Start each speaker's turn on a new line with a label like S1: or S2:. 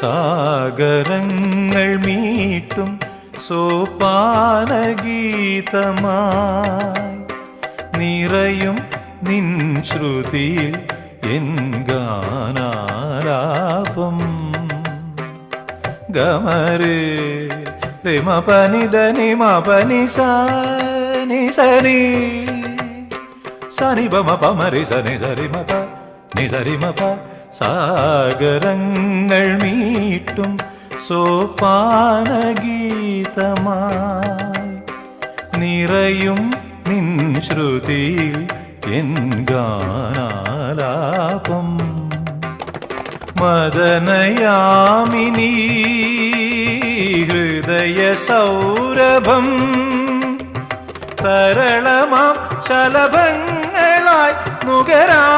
S1: സാഗരങ്ങൾ മീട്ടും സോപാനഗീതമായി നിറയും നിൻ ശ്രുതിയിൽ എൻ ഗാനാലാപം ഗമരേ റിമ പനി ധനി മ പനി സനി സനി സനി പമ പമരി സനി സരി മ പ നി സരി മ പ സാഗരങ്ങൾ മീട്ടും സോപാനഗീതമായി. നിറയും നിൻ ശ്രുതിയിൽ എൻ ഗാനാലാപം. മദനയാമിനി ഹൃദയ സൗരഭം. തരളമാം ശലഭങ്ങളായി നുകരാ